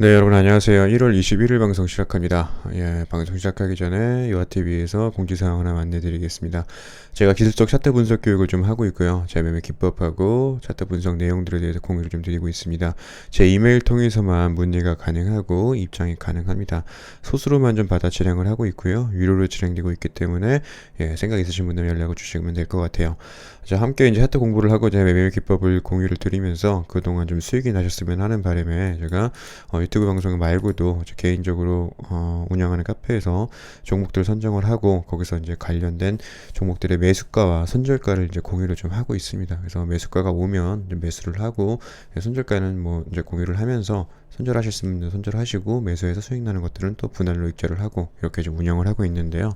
네, 여러분 안녕하세요. 1월 21일 방송 시작합니다. 예, 방송 시작하기 전에 요아TV에서 공지사항 하나 안내드리겠습니다. 제가 기술적 차트 분석 교육을 좀 하고 있고요. 제 매매 기법하고 차트 분석 내용들에 대해서 공유를 좀 드리고 있습니다. 제 이메일 통해서만 문의가 가능하고 입장이 가능합니다. 소수로만 좀 받아 진행을 하고 있고요. 유료로 진행되고 있기 때문에 예, 생각 있으신 분들 연락을 주시면 될 것 같아요. 자, 함께 이제 차트 공부를 하고 제 매매 기법을 공유를 드리면서 그동안 좀 수익이 나셨으면 하는 바람에 제가 어, 유튜브 방송 말고도 저 개인적으로 어, 운영하는 카페에서 종목들 선정을 하고 거기서 이제 관련된 종목들의 매수가와 손절가를 이제 공유를 좀 하고 있습니다. 그래서 매수가가 오면 매수를 하고 손절가는 뭐 이제 공유를 하면서 있는 손절하시고 매수해서 수익 나는 것들은 또 분할로 익절을 하고 이렇게 좀 운영을 하고 있는데요.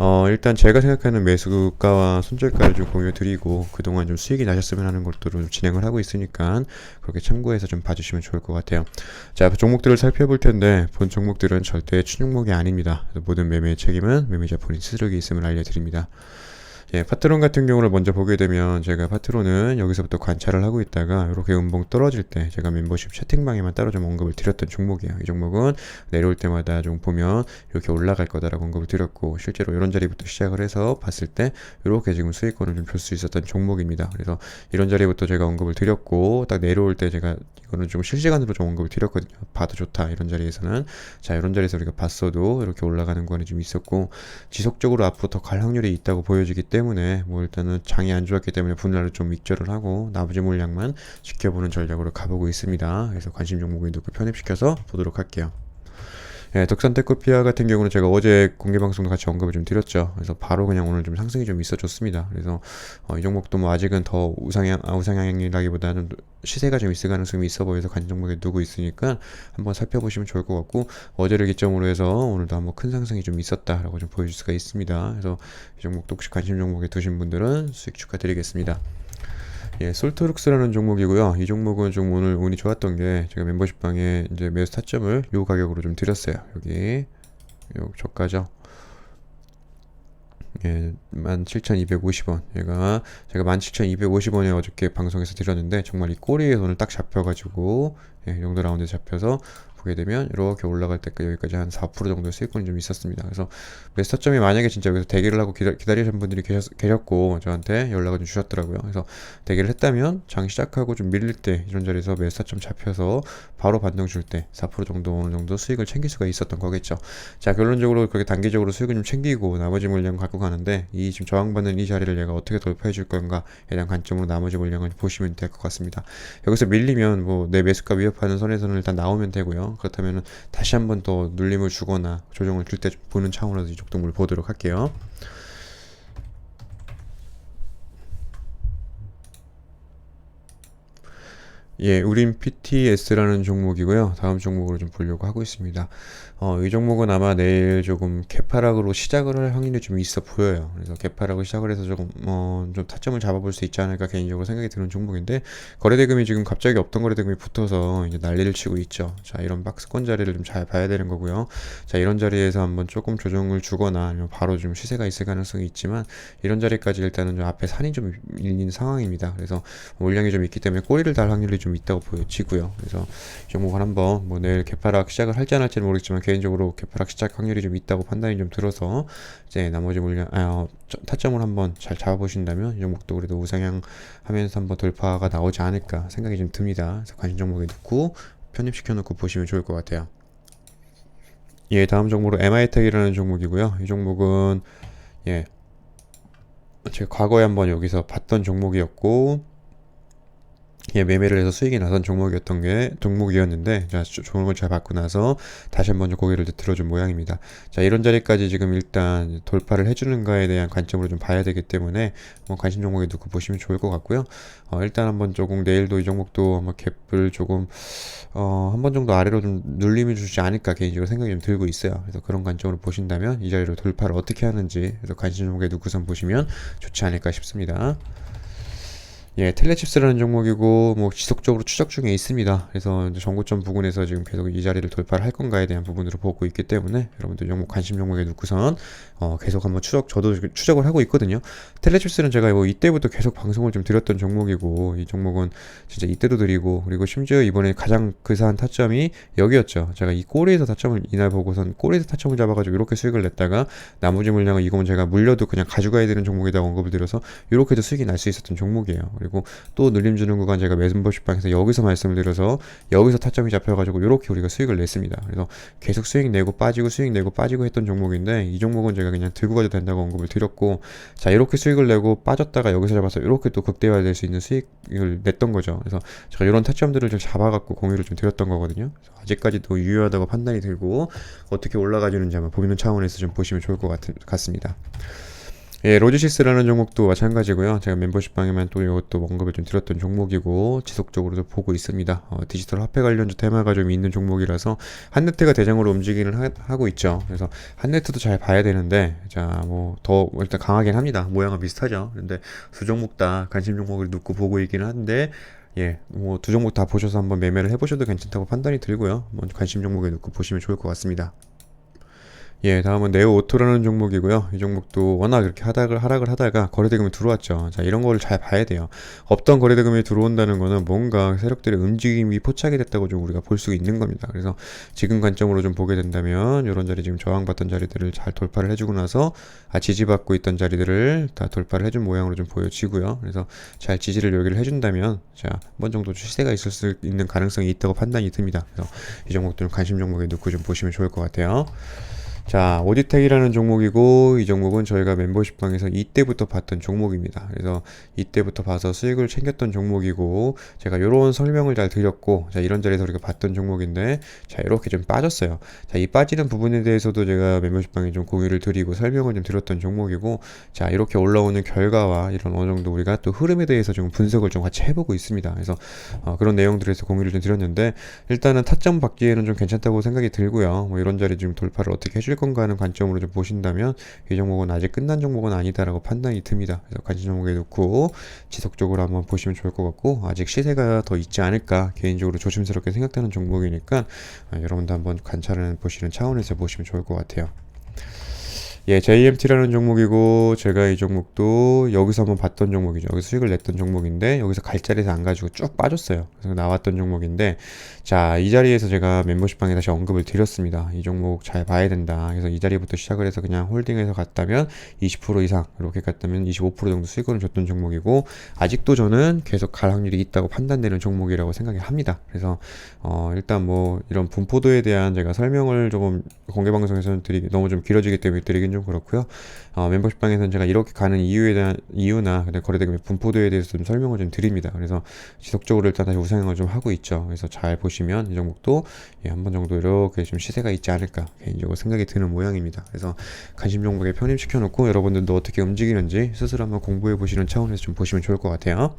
어, 일단 제가 생각하는 매수가와 손절가를 좀 공유 드리고 그동안 좀 수익이 나셨으면 하는 것들을 좀 진행을 하고 있으니까 그렇게 참고해서 좀 봐주시면 좋을 것 같아요. 자, 종목들을 살펴볼 텐데 본 종목들은 절대 추종목이 아닙니다. 모든 매매 책임은 매매자 본인 스스로에게 있음을 알려드립니다. 예, 파트론 같은 경우를 먼저 보게 되면 제가 파트론은 여기서부터 관찰을 하고 있다가 이렇게 음봉 떨어질 때 제가 멤버십 채팅방에만 따로 좀 언급을 드렸던 종목이에요. 이 종목은 내려올 때마다 좀 보면 이렇게 올라갈 거다라고 언급을 드렸고 실제로 이런 자리부터 시작을 해서 봤을 때 이렇게 지금 수익권을 좀 줄 수 있었던 종목입니다. 그래서 이런 자리부터 제가 언급을 드렸고 딱 내려올 때 제가 이거는 좀 실시간으로 좀 언급을 드렸거든요. 봐도 좋다 이런 자리에서는 자 이런 자리에서 우리가 봤어도 이렇게 올라가는 거는 좀 있었고 지속적으로 앞으로 더 갈 확률이 있다고 보여지기 때문에 뭐 일단은 장이 안 좋았기 때문에 분할을 좀 익절을 하고 나머지 물량만 지켜보는 전략으로 가보고 있습니다. 그래서 관심 종목을 놓고 편입시켜서 보도록 할게요. 예, 덕산테크피아 같은 경우는 제가 어제 공개 방송도 같이 언급을 좀 드렸죠. 그래서 바로 그냥 오늘 좀 상승이 좀 있어줬습니다. 그래서 어, 이 종목도 뭐 아직은 더 우상향 아, 우상향이라기보다는 시세가 좀 있을 가능성이 있어 보여서 관 종목에 두고 있으니까 한번 살펴보시면 좋을 것 같고 어제를 기점으로 해서 오늘도 한번 큰 상승이 좀 있었다라고 좀 보여줄 수가 있습니다. 그래서 이 종목도 혹시 관심 종목에 두신 분들은 수익 축하드리겠습니다. 예, 솔트룩스라는 종목이고요. 이 종목은 좀 오늘 운이 좋았던 게 제가 멤버십 방에 이제 매수 타점을 요 가격으로 좀 드렸어요. 여기 요 저가죠. 예, 17,250원. 얘가 제가 17,250원에 어저께 방송에서 드렸는데 정말 이 꼬리에 손을 딱 잡혀 가지고 예, 이 정도 라운드 잡혀서 보게 되면 이렇게 올라갈 때까지 여기까지 한 4% 정도의 수익권이 좀 있었습니다. 그래서 매스터점이 만약에 진짜 여기서 대기를 하고 기다, 기다리신 분들이 계셨, 계셨고 저한테 연락을 좀 주셨더라고요. 그래서 대기를 했다면 장 시작하고 좀 밀릴 때 이런 자리에서 매스터점 잡혀서 바로 반등 줄 때 4% 정도 어느 정도 수익을 챙길 수가 있었던 거겠죠. 자 결론적으로 그렇게 단기적으로 수익을 좀 챙기고 나머지 물량 갖고 가는데 이 지금 저항받는 이 자리를 얘가 어떻게 돌파해 줄 건가에 대한 관점으로 나머지 물량을 보시면 될 것 같습니다. 여기서 밀리면 뭐 내 매수가 위협하는 선에서는 일단 나오면 되고요. 그렇다면 다시 한번 더 눌림을 주거나 조정을 줄 때 보는 차원에서 이쪽 동물 보도록 할게요. 예, 우린 PTS라는 종목이고요. 다음 종목으로 좀 보려고 하고 있습니다. 어, 이 종목은 아마 내일 조금 개파락으로 시작을 할 확률이 좀 있어 보여요. 그래서 개파락을 시작을 해서 조금 어, 좀 타점을 잡아볼 수 있지 않을까 개인적으로 생각이 드는 종목인데 거래대금이 지금 갑자기 없던 거래대금이 붙어서 이제 난리를 치고 있죠. 자, 이런 박스권 자리를 좀 잘 봐야 되는 거고요. 자, 이런 자리에서 한번 조금 조정을 주거나 아니면 바로 좀 시세가 있을 가능성이 있지만 이런 자리까지 일단은 좀 앞에 산이 좀 밀린 상황입니다. 그래서 물량이 좀 있기 때문에 꼬리를 달 확률이 좀 있다고 보여지고요. 그래서 이 종목은 한번 뭐 내일 개파락 시작을 할지 안 할지는 모르겠지만 개인적으로 개파락 시작 확률이 좀 있다고 판단이 좀 들어서 이제 나머지 물량 아, 어, 타점을 한번 잘 잡아보신다면 이 종목도 그래도 우상향 하면서 한번 돌파가 나오지 않을까 생각이 좀 듭니다. 그래서 관심 종목에 넣고 편입시켜 놓고 보시면 좋을 것 같아요. 예, 다음 종목으로 MI텍이라는 종목이고요. 이 종목은 예, 제가 과거에 한번 여기서 봤던 종목이었고 예, 매매를 해서 수익이 나선 종목이었던 게 종목이었는데 자 종목을 잘 받고 나서 다시 한번 고개를 들어준 모양입니다. 자 이런 자리까지 지금 일단 돌파를 해주는가에 대한 관점으로 좀 봐야 되기 때문에 뭐 관심 종목에 두고 보시면 좋을 것 같고요. 어, 일단 한번 조금 내일도 이 종목도 한번 갭을 조금 어, 한 번 정도 아래로 좀 눌림을 주지 않을까 개인적으로 생각이 좀 들고 있어요. 그래서 그런 관점으로 보신다면 이 자리로 돌파를 어떻게 하는지 그래서 관심 종목에 두고선 보시면 좋지 않을까 싶습니다. 예, 텔레칩스라는 종목이고 뭐 지속적으로 추적 중에 있습니다. 그래서 정고점 부근에서 지금 계속 이 자리를 돌파를 할 건가에 대한 부분으로 보고 있기 때문에 여러분들 종목 관심 종목에 놓고선 어, 계속 한번 추적 저도 추적을 하고 있거든요. 텔레칩스는 제가 뭐 이때부터 계속 방송을 좀 드렸던 종목이고 이 종목은 진짜 이때도 드리고 그리고 심지어 이번에 가장 근사한 타점이 여기였죠. 제가 이 꼬리에서 타점을 이날 보고선 꼬리에서 타점을 잡아가지고 이렇게 수익을 냈다가 나머지 물량은 이건 제가 물려도 그냥 가져가야 되는 종목이다 언급을 드려서 이렇게도 수익이 날 수 있었던 종목이에요. 그리고 또 늘림 주는 구간 제가 멤버십 방에서 여기서 말씀을 드려서 여기서 타점이 잡혀가지고 이렇게 우리가 수익을 냈습니다. 그래서 계속 수익 내고 빠지고 수익 내고 빠지고 했던 종목인데 이 종목은 제가 그냥 들고 가도 된다고 언급을 드렸고 자 이렇게 수익을 내고 빠졌다가 여기서 잡아서 이렇게 또 극대화될 수 있는 수익을 냈던 거죠. 그래서 제가 이런 타점들을 좀 잡아갖고 공유를 좀 드렸던 거거든요. 그래서 아직까지도 유효하다고 판단이 들고 어떻게 올라가주는지 한번 보는 차원에서 좀 보시면 좋을 것 같, 같습니다. 예, 로지시스라는 종목도 마찬가지고요. 제가 멤버십 방에만 또 이것도 언급을 좀 드렸던 종목이고 지속적으로도 보고 있습니다. 어, 디지털 화폐 관련주 테마가 좀 있는 종목이라서 한네트가 대장으로 움직이는 하, 고 있죠. 그래서 한네트도 잘 봐야 되는데 자 뭐 더 일단 강하긴 합니다. 모양은 비슷하죠. 근데 두 종목 다 관심 종목을 놓고 보고 있기는 한데 예, 뭐 두 종목 다 보셔서 한번 매매를 해보셔도 괜찮다고 판단이 들고요. 뭐 관심 종목에 놓고 보시면 좋을 것 같습니다. 예, 다음은 네오 오토라는 종목이고요. 이 종목도 워낙 이렇게 하락을, 하락을 하다가 거래대금이 들어왔죠. 자, 이런 거를 잘 봐야 돼요. 없던 거래대금이 들어온다는 거는 뭔가 세력들의 움직임이 포착이 됐다고 좀 우리가 볼 수 있는 겁니다. 그래서 지금 관점으로 좀 보게 된다면 이런 자리 지금 저항받던 자리들을 잘 돌파를 해주고 나서 아, 지지받고 있던 자리들을 다 돌파를 해준 모양으로 좀 보여지고요. 그래서 잘 지지를 여기를 해준다면 자, 한번 정도 시세가 있을 수 있는 가능성이 있다고 판단이 듭니다. 그래서 이 종목들은 관심 종목에 넣고 좀 보시면 좋을 것 같아요. 자, 오디텍이라는 종목이고 이 종목은 저희가 멤버십 방에서 이때부터 봤던 종목입니다. 그래서 이때부터 봐서 수익을 챙겼던 종목이고 제가 이런 설명을 잘 드렸고 자, 이런 자리에서 우리가 봤던 종목인데 자, 이렇게 좀 빠졌어요. 자, 이 빠지는 부분에 대해서도 제가 멤버십 방에 좀 공유를 드리고 설명을 좀 드렸던 종목이고 자, 이렇게 올라오는 결과와 이런 어느 정도 우리가 또 흐름에 대해서 좀 분석을 좀 같이 해보고 있습니다. 그래서 어, 그런 내용들에서 공유를 좀 드렸는데 일단은 타점 받기에는 좀 괜찮다고 생각이 들고요. 뭐 이런 자리 좀 돌파를 어떻게 해줄 건가 하는 관점으로 좀 보신다면 이 종목은 아직 끝난 종목은 아니다라고 판단이 듭니다. 그래서 관심 종목에 놓고 지속적으로 한번 보시면 좋을 것 같고 아직 시세가 더 있지 않을까 개인적으로 조심스럽게 생각되는 종목이니까 아, 여러분도 한번 관찰을 보시는 차원에서 보시면 좋을 것 같아요. 예, JMT라는 종목이고 제가 이 종목도 여기서 한번 봤던 종목이죠. 여기서 수익을 냈던 종목인데 여기서 갈 자리에서 안 가지고 쭉 빠졌어요. 그래서 나왔던 종목인데 자, 이 자리에서 제가 멤버십 방에 다시 언급을 드렸습니다. 이 종목 잘 봐야 된다. 그래서 이 자리부터 시작을 해서 그냥 홀딩해서 갔다면 20% 이상 이렇게 갔다면 25% 정도 수익을 줬던 종목이고 아직도 저는 계속 갈 확률이 있다고 판단되는 종목이라고 생각이 합니다. 그래서 어, 일단 뭐 이런 분포도에 대한 제가 설명을 조금 공개 방송에서는 드리기 너무 좀 길어지기 때문에 드리긴 좀 그렇고요. 어, 멤버십 방에서는 제가 이렇게 가는 이유에 대한 이유나 분포도에 대해서 좀 설명을 좀 드립니다. 그래서 지속적으로 일단 다시 우상향을 좀 하고 있죠. 그래서 잘 보시면 이 종목도 예, 한번 정도 이렇게 좀 시세가 있지 않을까 개인적으로 생각이 드는 모양입니다. 그래서 관심 종목에 편입시켜 놓고 여러분들도 어떻게 움직이는지 스스로 한번 공부해 보시는 차원에서 좀 보시면 좋을 것 같아요.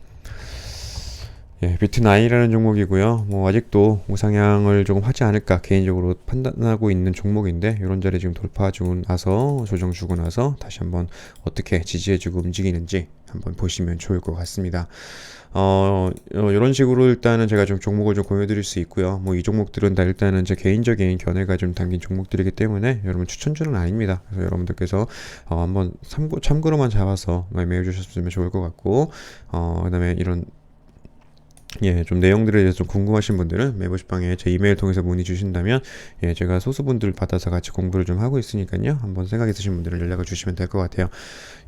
예, 비트9이라는 종목이고요. 뭐 아직도 우상향을 조금 하지 않을까 개인적으로 판단하고 있는 종목인데 이런 자리 지금 돌파 주고 나서 조정 주고 나서 다시 한번 어떻게 지지해주고 움직이는지 한번 보시면 좋을 것 같습니다. 어, 어, 이런 식으로 일단은 제가 좀 종목을 좀 공유드릴 수 있고요. 뭐 이 종목들은 다 일단은 제 개인적인 견해가 좀 담긴 종목들이기 때문에 여러분 추천주는 아닙니다. 그래서 여러분들께서 어, 한번 참고, 참고로만 잡아서 매매해 주셨으면 좋을 것 같고, 어, 그 다음에 이런 예, 좀 내용들에 대해서 좀 궁금하신 분들은 매부시방에 제 이메일 통해서 문의 주신다면 예, 제가 소수분들 받아서 같이 공부를 좀 하고 있으니까요. 한번 생각 있으신 분들은 연락을 주시면 될 것 같아요.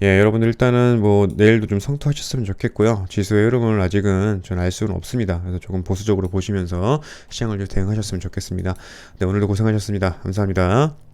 예, 여러분들 일단은 뭐 내일도 좀 성투하셨으면 좋겠고요. 지수의 흐름을 아직은 전 알 수는 없습니다. 그래서 조금 보수적으로 보시면서 시장을 좀 대응하셨으면 좋겠습니다. 네, 오늘도 고생하셨습니다. 감사합니다.